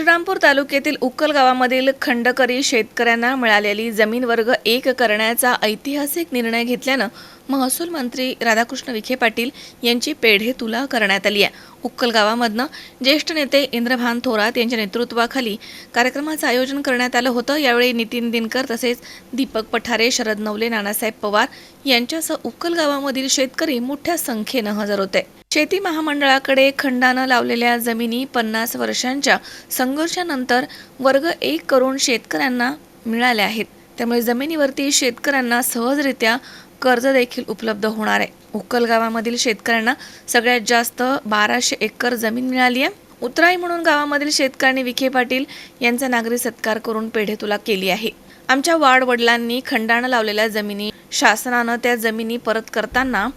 श्रीरामपूर तालुक्यातील उक्कल गावामधील खंडकरी शेतकऱ्यांना मिळालेली जमीन वर्ग एक करण्याचा ऐतिहासिक निर्णय घेतल्यानं महसूल मंत्री राधाकृष्ण विखे पाटील यांची पेढे तुला करण्यात आली आहे. उक्कल गावामधनं ज्येष्ठ नेते इंद्रभान थोरात यांच्या नेतृत्वाखाली कार्यक्रमाचं आयोजन करण्यात आलं होतं. यावेळी नितीन दिनकर तसेच दीपक पठारे शरद नवले नानासाहेब पवार यांच्यासह उक्कल गावामधील शेतकरी मोठ्या संख्येनं हजर होते. शेती महामंडळाकडे खंडानं लावलेल्या जमिनी पन्नास वर्षांच्या संघर्षानंतर वर्ग एक करून शेतकऱ्यांना मिळाल्या आहेत. त्यामुळे जमिनीवरती शेतकऱ्यांना सहजरित्या कर्ज देखील उपलब्ध होणार आहे. उक्कल गावामधील शेतकऱ्यांना सगळ्यात जास्त बाराशे एकर जमीन मिळाली आहे. उतराई म्हणून गावामधील शेतकऱ्यांनी विखे पाटील यांचा नागरी सत्कार करून पेढे तुला केली आहे. आमच्या वाड वडिलांनी खंडानं लावलेल्या जमिनी शासनानं त्या जमिनी परत करताना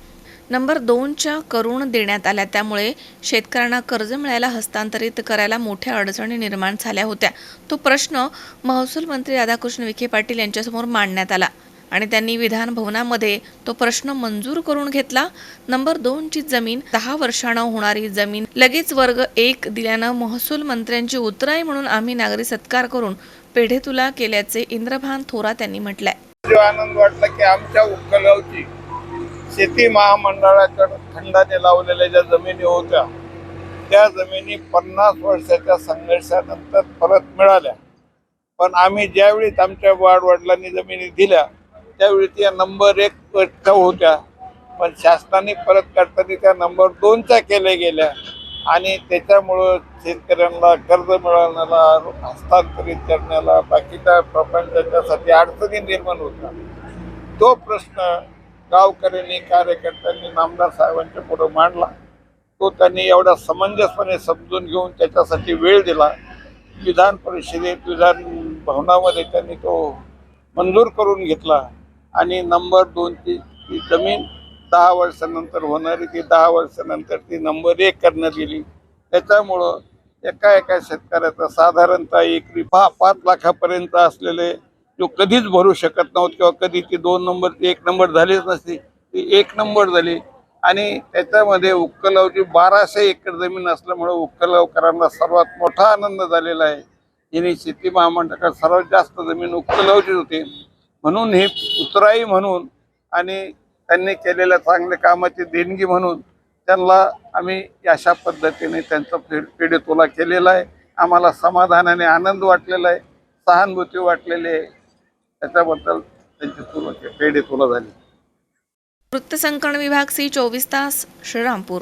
नंबर दोनच्या करून देण्यात आल्या. त्यामुळे शेतकऱ्यांना कर्ज मिळायला हस्तांतरित करायला मोठ्या अडचणी निर्माण झाल्या होत्या. तो प्रश्न महसूल मंत्री राधाकृष्ण विखे पाटील यांच्यासमोर मांडण्यात आला. आणि त्यांनी विधान भवनामध्ये तो प्रश्न मंजूर करून घेतला. नंबर दोनची जमीन दहा वर्षानं होणारी जमीन. लगेच वर्ग एक दिल्यानं महसूल मंत्र्यांची उतराई म्हणून आम्ही नागरी सत्कार करून पेढे तुला केल्याचे इंद्रभान थोरात यांनी म्हटलंय. आनंद वाटला की आमच्या उपकलावची शेती महामंडळाकडे खंडाने लावलेल्या ज्या जमिनी होत्या त्या जमिनी पन्नास वर्षाच्या संघर्षानंतर परत मिळाल्या. पण आम्ही ज्यावेळी आमच्या वाडवडिलांनी जमिनी दिल्या त्यावेळी त्या नंबर एक वरच्या होत्या. पण शासनाने परत काढताना त्या नंबर दोनच्या केल्या गेल्या. आणि त्याच्यामुळं शेतकऱ्यांना कर्ज मिळवण्याला हस्तांतरित करण्याला बाकीच्या प्रपंचाच्यासाठी अडचणी निर्माण होतात. तो प्रश्न गावकऱ्यांनी कार्यकर्त्यांनी नामदार साहेबांच्या पुढे मांडला. तो त्यांनी एवढा समंजसपणे समजून घेऊन त्याच्यासाठी वेळ दिला. विधान परिषदेत विधान भवनामध्ये त्यांनी तो मंजूर करून घेतला. आणि नंबर दोनची ती जमीन दहा वर्षानंतर होणारी ती दहा वर्षानंतर ती नंबर एक करण्यात गेली त्याच्यामुळं एका एका शेतकऱ्याचा साधारणतः एकरी पा पाच लाखापर्यंत असलेले जो कधीच भरू शकत नव्हतं किंवा कधी ती दोन नंबर ती एक नंबर झालीच नसती ती एक नंबर झाली. आणि त्याच्यामध्ये उक्कलावची बाराशे एकर जमीन असल्यामुळं उक्कलावकरांना सर्वात मोठा आनंद झालेला आहे. यांनी शेती महामंडळाकडे सर्वात जास्त जमीन उक्कलावचीच होती. म्हणून ही उतराई म्हणून आणि त्यांनी केलेल्या चांगल्या कामाची देणगी म्हणून त्यांना आम्ही अशा पद्धतीने त्यांचा फेड पीडितोला केलेला आहे. आम्हाला समाधानाने आनंद वाटलेला आहे. सहानुभूती वाटलेली आहे. त्याच्याबद्दल त्यांची तुला पेढेतोला झाली. वृत्तसंकलन विभाग सी चोवीस तास श्रीरामपूर.